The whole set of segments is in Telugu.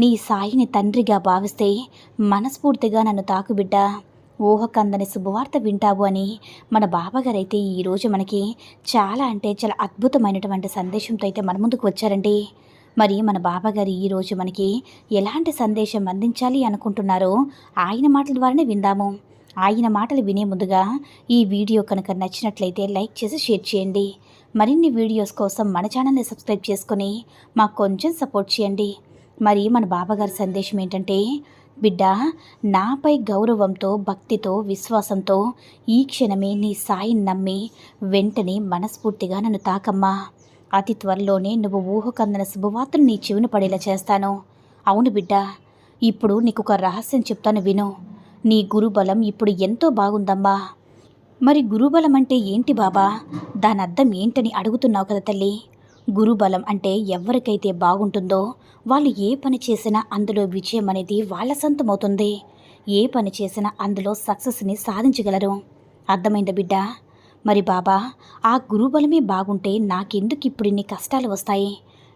నీ సాయిని తండ్రిగా భావిస్తే మనస్ఫూర్తిగా నన్ను తాకు బిడ్డ. ఊహకందని శుభవార్త వింటావు అని మన బాబాగారైతే ఈరోజు మనకి చాలా అంటే చాలా అద్భుతమైనటువంటి సందేశంతో అయితే మన ముందుకు వచ్చారండి. మరి మన బాబాగారు ఈరోజు మనకి ఎలాంటి సందేశం అందించాలి అనుకుంటున్నారో ఆయన మాటల ద్వారానే విందాము. ఆయన మాటలు వినే ముందుగా ఈ వీడియో కనుక నచ్చినట్లయితే లైక్ చేసి షేర్ చేయండి. మరిన్ని వీడియోస్ కోసం మన ఛానల్ని సబ్స్క్రైబ్ చేసుకొని మాకు కొంచెం సపోర్ట్ చేయండి. మరి మన బాబాగారి సందేశం ఏంటంటే బిడ్డ నాపై గౌరవంతో భక్తితో విశ్వాసంతో ఈ క్షణమే నీ సాయిని నమ్మి వెంటనే మనస్ఫూర్తిగా నన్ను తాకమ్మా. అతి త్వరలోనే నువ్వు ఊహకందన శుభవార్తను నీ చెవిన పడేలా చేస్తాను. అవును బిడ్డ ఇప్పుడు నీకు ఒక రహస్యం చెప్తాను విను. నీ గురుబలం ఇప్పుడు ఎంతో బాగుందమ్మా. మరి గురుబలం అంటే ఏంటి బాబా? దాని అర్థం ఏంటని అడుగుతున్నావు కదా తల్లి. గురుబలం అంటే ఎవరికైతే బాగుంటుందో వాళ్ళు ఏ పని చేసినా అందులో విజయం అనేది వాళ్ళ సొంతమవుతుంది. ఏ పని చేసినా అందులో సక్సెస్ని సాధించగలరు. అర్థమైందా బిడ్డ? మరి బాబా ఆ గురుబలమే బాగుంటే నాకెందుకు ఇప్పుడు ఇన్ని కష్టాలు వస్తాయి?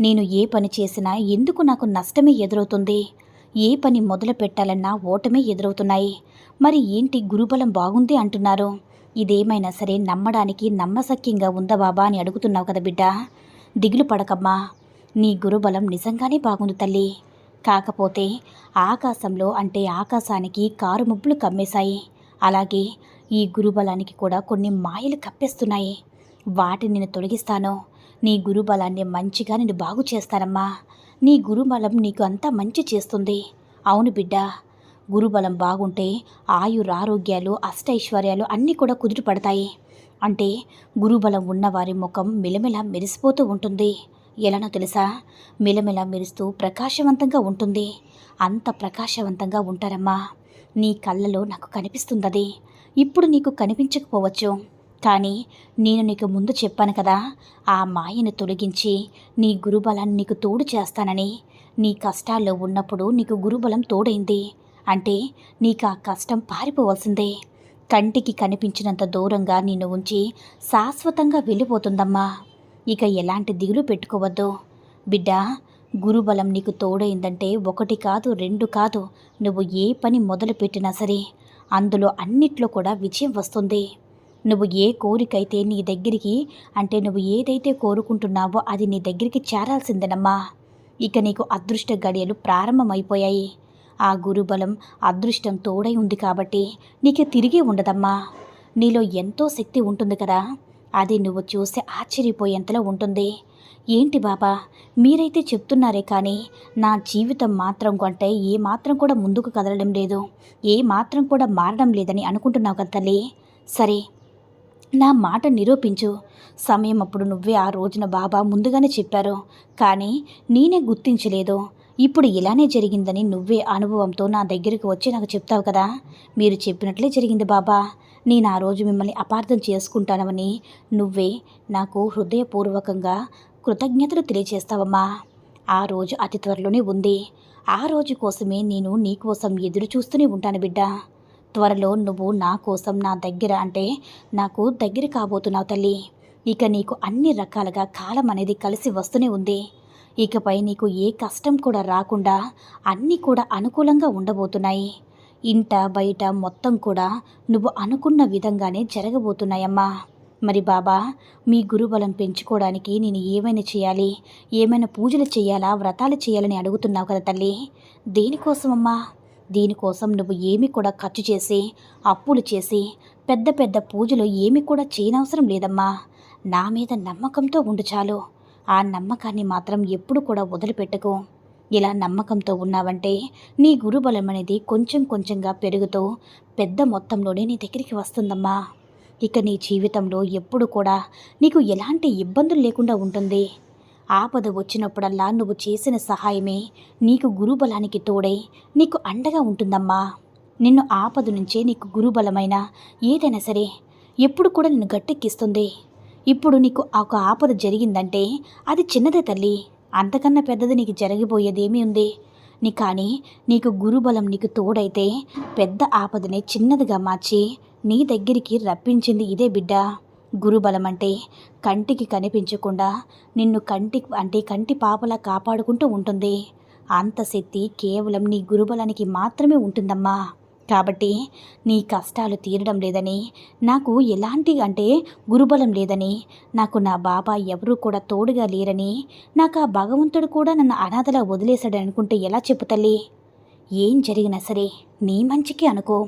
నేను ఏ పని చేసినా ఎందుకు నాకు నష్టమే ఎదురవుతుంది? ఏ పని మొదలు పెట్టాలన్నా ఓటమే ఎదురవుతున్నాయి. మరి ఏంటి గురుబలం బాగుంది అంటున్నారు? ఇదేమైనా సరే నమ్మడానికి నమ్మసక్యంగా ఉందా బాబా అని అడుగుతున్నావు కదా బిడ్డ. దిగులు పడకమ్మా. నీ గురుబలం నిజంగానే బాగుంది తల్లి. కాకపోతే ఆకాశంలో అంటే ఆకాశానికి కారు ముబ్బులు కమ్మేశాయి. అలాగే ఈ గురుబలానికి కూడా కొన్ని మాయలు కప్పేస్తున్నాయి. వాటిని నేను తొలగిస్తాను. నీ గురుబలాన్ని మంచిగా నేను బాగు చేస్తానమ్మా. నీ గురుబలం నీకు అంతా మంచి చేస్తుంది. అవును బిడ్డ. గురుబలం బాగుంటే ఆయురారోగ్యాలు అష్టైశ్వర్యాలు అన్నీ కూడా కుదుటపడతాయి అంటే గురుబలం ఉన్నవారి ముఖం మిలమిల మెరిసిపోతూ ఉంటుంది. ఎలానో తెలుసా? మిలమిల మెరుస్తూ ప్రకాశవంతంగా ఉంటుంది. అంత ప్రకాశవంతంగా ఉంటారమ్మా. నీ కళ్ళలో నాకు కనిపిస్తుందది. ఇప్పుడు నీకు కనిపించకపోవచ్చు. కానీ నేను నీకు ముందు చెప్పాను కదా ఆ మాయను తొలగించి నీ గురుబలాన్ని నీకు తోడు చేస్తానని. నీ కష్టాల్లో ఉన్నప్పుడు నీకు గురుబలం తోడైంది. అంటే నీకు ఆ కష్టం పారిపోవలసిందే. కంటికి కనిపించినంత దూరంగా నిన్ను ఉంచి శాశ్వతంగా వెళ్ళిపోతుందమ్మా. ఇక ఎలాంటి దిగులు పెట్టుకోవద్దు. బిడ్డ గురుబలం నీకు తోడైందంటే ఒకటి కాదు రెండు కాదు. నువ్వు ఏ పని మొదలుపెట్టినా సరే అందులో అన్నిట్లో కూడా విజయం వస్తుంది. నువ్వు ఏ కోరికైతే నీ దగ్గరికి అంటే నువ్వు ఏదైతే కోరుకుంటున్నావో అది నీ దగ్గరికి చేరాల్సిందేనమ్మా. ఇక నీకు అదృష్ట గడియలు ప్రారంభమైపోయాయి. ఆ గురుబలం అదృష్టం తోడై ఉంది కాబట్టి నీకు తిరిగి ఉండదమ్మా. నీలో ఎంతో శక్తి ఉంటుంది కదా. అది నువ్వు చూస్తే ఆశ్చర్యపోయేంతలో ఉంటుంది. ఏంటి బాబా? మీరైతే చెప్తున్నారే కానీ నా జీవితం మాత్రం కంటే ఏ మాత్రం కూడా ముందుకు కదలడం లేదు. ఏ మాత్రం కూడా మారడం లేదని అనుకుంటున్నావు కదా తల్లి. సరే నా మాట నిరూపించు. సమయం అప్పుడు నువ్వే ఆ రోజున బాబా ముందుగానే చెప్పారు. కానీ నేనే గుర్తించలేదు. ఇప్పుడు ఇలానే జరిగిందని నువ్వే అనుభవంతో నా దగ్గరికి వచ్చి నాకు చెప్తావు కదా. మీరు చెప్పినట్లే జరిగింది బాబా. నేను ఆ రోజు మిమ్మల్ని అపార్థం చేసుకుంటానని నువ్వే నాకు హృదయపూర్వకంగా కృతజ్ఞతలు తెలియజేస్తావమ్మా ఆ రోజు అతి త్వరలోనే ఉంది. ఆ రోజు కోసమే నేను నీ కోసం ఎదురు చూస్తూనే ఉంటాను బిడ్డ. త్వరలో నువ్వు నా కోసం నా దగ్గర అంటే నాకు దగ్గర కాబోతున్నావు తల్లి. ఇక నీకు అన్ని రకాలుగా కాలం అనేది కలిసి వస్తూనే ఉంది. ఇకపై నీకు ఏ కష్టం కూడా రాకుండా అన్నీ కూడా అనుకూలంగా ఉండబోతున్నాయి. ఇంట బయట మొత్తం కూడా నువ్వు అనుకున్న విధంగానే జరగబోతున్నాయమ్మా. మరి బాబా మీ గురుబలం పెంచుకోవడానికి నేను ఏమైనా చేయాలి? ఏమైనా పూజలు చేయాలా? వ్రతాలు చేయాలని అడుగుతున్నావు కదా తల్లి. దేనికోసమమ్మా? దీనికోసం నువ్వు ఏమి కూడా ఖర్చు చేసి అప్పులు చేసి పెద్ద పెద్ద పూజలు ఏమి కూడా చేయనవసరం లేదమ్మా. నా మీద నమ్మకంతో ఉండు చాలు. ఆ నమ్మకాన్ని మాత్రం ఎప్పుడు కూడా వదిలిపెట్టకు. ఇలా నమ్మకంతో ఉన్నావంటే నీ గురుబలం అనేది కొంచెం కొంచెంగా పెరుగుతూ పెద్ద మొత్తంలోనే నీ దగ్గరికి వస్తుందమ్మా. ఇక నీ జీవితంలో ఎప్పుడు కూడా నీకు ఎలాంటి ఇబ్బందులు లేకుండా ఉంటుంది. ఆపద వచ్చినప్పుడల్లా నువ్వు చేసిన సహాయమే నీకు గురుబలానికి తోడై నీకు అండగా ఉంటుందమ్మా. నిన్ను ఆపద నుంచే నీకు గురుబలమైన ఏదైనా సరే ఎప్పుడు కూడా నిన్ను గట్టెక్కిస్తుంది. ఇప్పుడు నీకు ఒక ఆపద జరిగిందంటే అది చిన్నదే తల్లి. అంతకన్నా పెద్దది నీకు జరిగిపోయేదేమీ ఉంది. నీ కానీ నీకు గురుబలం నీకు తోడైతే పెద్ద ఆపదని చిన్నదిగా మార్చి నీ దగ్గరికి రప్పించింది ఇదే బిడ్డ. గురుబలం అంటే కంటికి కనిపించకుండా నిన్ను కంటి అంటే కంటి పాపలా కాపాడుకుంటూ ఉంటుంది. అంత శక్తి కేవలం నీ గురుబలానికి మాత్రమే ఉంటుందమ్మా. కాబట్టి నీ కష్టాలు తీరడం లేదని నాకు ఎలాంటి అంటే గురుబలం లేదని నాకు నా బాబా ఎవరూ కూడా తోడుగా లేరని నాకు ఆ భగవంతుడు కూడా నన్ను అనాథలా వదిలేశాడు అనుకుంటే ఎలా చెప్పు తల్లి? ఏం జరిగినా సరే నీ మంచికి అనుకో.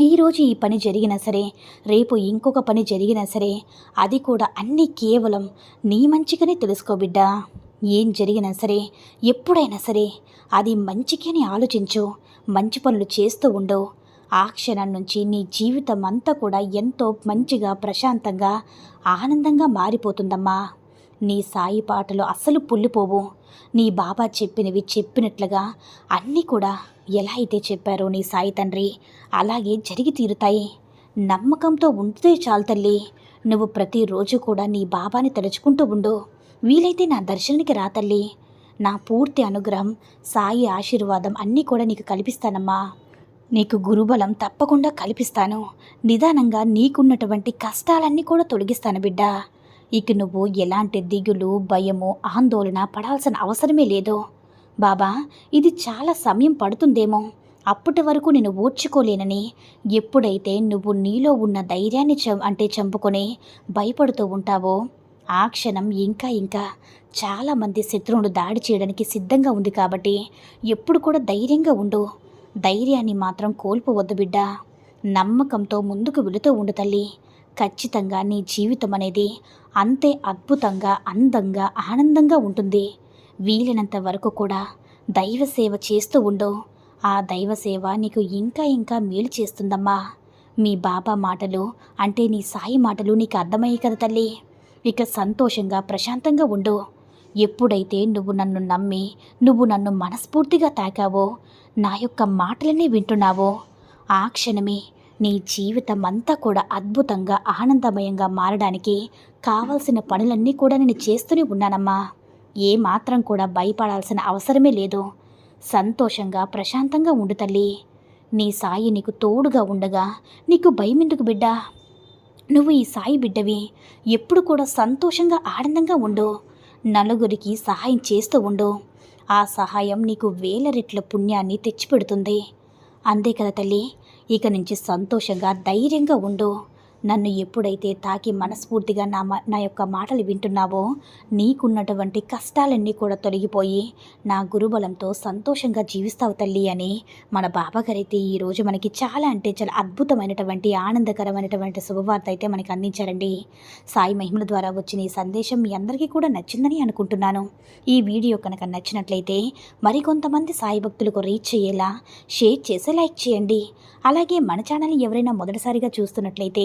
ఈరోజు ఈ పని జరిగినా సరే రేపు ఇంకొక పని జరిగినా సరే అది కూడా అన్నీ కేవలం నీ మంచిగానే తెలుసుకో బిడ్డా. ఏం జరిగినా సరే ఎప్పుడైనా సరే అది మంచికి అని ఆలోచించు. మంచి పనులు చేస్తూ ఉండు ఆ క్షణం నుంచి నీ జీవితం అంతా కూడా ఎంతో మంచిగా ప్రశాంతంగా ఆనందంగా మారిపోతుందమ్మా. నీ సాయి పాటలు అస్సలు పుల్లిపోవు. నీ బాబా చెప్పినవి చెప్పినట్లుగా అన్నీ కూడా ఎలా అయితే చెప్పారో నీ సాయి తండ్రి అలాగే జరిగి తీరుతాయి. నమ్మకంతో ఉంటే చాలు తల్లి. నువ్వు ప్రతిరోజు కూడా నీ బాబాని తలుచుకుంటూ ఉండు. వీలైతే నా దర్శనానికి రా తల్లి. నా పూర్తి అనుగ్రహం సాయి ఆశీర్వాదం అన్నీ కూడా నీకు కల్పిస్తానమ్మా. నీకు గురుబలం తప్పకుండా కల్పిస్తాను. నిదానంగా నీకున్నటువంటి కష్టాలన్నీ కూడా తొలగిస్తాను బిడ్డ. ఇక నువ్వు ఎలాంటి దిగులు భయము ఆందోళన పడాల్సిన అవసరమే లేదు. బాబా ఇది చాలా సమయం పడుతుందేమో. అప్పటి వరకు నేను ఓర్చుకోలేనని. ఎప్పుడైతే నువ్వు నీలో ఉన్న ధైర్యాన్ని చం అంటే చంపుకొని భయపడుతూ ఉంటావో ఆ క్షణం ఇంకా ఇంకా చాలామంది శత్రువులు దాడి చేయడానికి సిద్ధంగా ఉంది కాబట్టి ఎప్పుడు కూడా ధైర్యంగా ఉండు. ధైర్యాన్ని మాత్రం కోల్పోవద్దు బిడ్డ. నమ్మకంతో ముందుకు వెళుతూ ఉండు తల్లి. ఖచ్చితంగా నీ జీవితం అనేది అంతే అద్భుతంగా అందంగా ఆనందంగా ఉంటుంది. వీలైనంత వరకు కూడా దైవ సేవ చేస్తూ ఉండు. ఆ దైవ సేవ నీకు ఇంకా ఇంకా మేలు చేస్తుందమ్మా. మీ బాబా మాటలు అంటే నీ సాయి మాటలు నీకు అర్థమయ్యాయి కదా తల్లి. ఇక సంతోషంగా ప్రశాంతంగా ఉండు. ఎప్పుడైతే నువ్వు నన్ను నమ్మి నువ్వు నన్ను మనస్ఫూర్తిగా తాకావో నా యొక్క మాటలనే వింటున్నావో ఆ క్షణమే నీ జీవితం అంతా కూడా అద్భుతంగా ఆనందమయంగా మారడానికి కావలసిన పనులన్నీ కూడా నేను చేస్తూనే ఉన్నానమ్మా. ఏ మాత్రం కూడా భయపడాల్సిన అవసరమే లేదు. సంతోషంగా ప్రశాంతంగా ఉండు తల్లి. నీ సాయి నీకు తోడుగా ఉండగా నీకు భయమెందుకు బిడ్డా? నువ్వు ఈ సాయి బిడ్డవి. ఎప్పుడు కూడా సంతోషంగా ఆనందంగా ఉండు. నలుగురికి సహాయం చేస్తూ ఉండు. ఆ సహాయం నీకు వేల రెట్ల పుణ్యాన్ని తెచ్చిపెడుతుంది. అంతే కదా తల్లి? ఇక నుంచి సంతోషంగా ధైర్యంగా ఉండు. నన్ను ఎప్పుడైతే తాకి మనస్ఫూర్తిగా నా నా యొక్క మాటలు వింటున్నావో నీకున్నటువంటి కష్టాలన్నీ కూడా తొలగిపోయి నా గురుబలంతో సంతోషంగా జీవిస్తావు తల్లి అని మన బాబాగారైతే ఈరోజు మనకి చాలా అంటే చాలా అద్భుతమైనటువంటి ఆనందకరమైనటువంటి శుభవార్త అయితే మనకి అందించారండి. సాయి మహిమల ద్వారా వచ్చిన ఈ సందేశం మీ అందరికీ కూడా నచ్చిందని అనుకుంటున్నాను. ఈ వీడియో కనుక నచ్చినట్లయితే మరికొంతమంది సాయి భక్తులకు రీచ్ చేయేలా షేర్ చేసి లైక్ చేయండి. అలాగే మన ఛానల్ ఎవరైనా మొదటిసారిగా చూస్తున్నట్లయితే